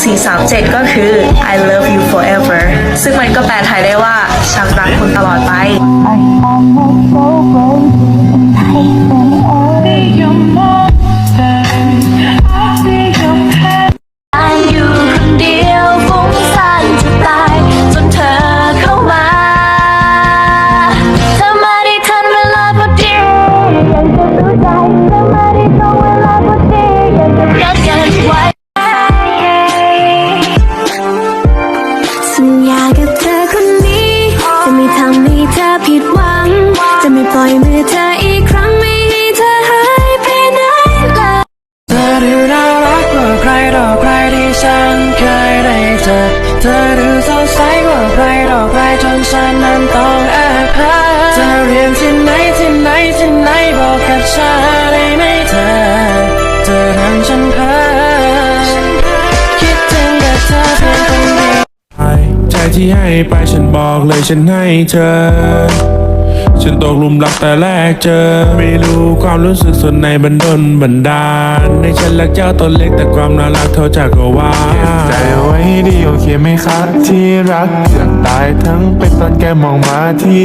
1437 ก็คือ I love you forever ซึ่งมันก็แปลไทยได้ว่าฉันรักคุณตลอดไป เธอผิดหวัง จะไม่ปล่อยมือเธออีกครั้งไม่ให้เธอหายไปไหนเลยเธอดูน่ารักกว่าใครดอกใครที่ฉันเคยได้เจอเธอดูสดใสกว่าใครดอกใครจนฉันนั้นต้องแอบหาเธอเรียนที่ไหนที่ ที่ให้ไปฉันบอกเลยฉันให้เธอ ฉันตกหลุมรักแต่แรกเจอ ไม่รู้ความรู้สึกส่วนในบันดลบันดาล ในฉันรักเจ้าตัวเล็กแต่ความน่ารักเท่าจักรวาลใจเอาไว้ให้ดีโอเคไหมครับที่รักเกือบตายทั้งเป็นตอนแกมองมาที่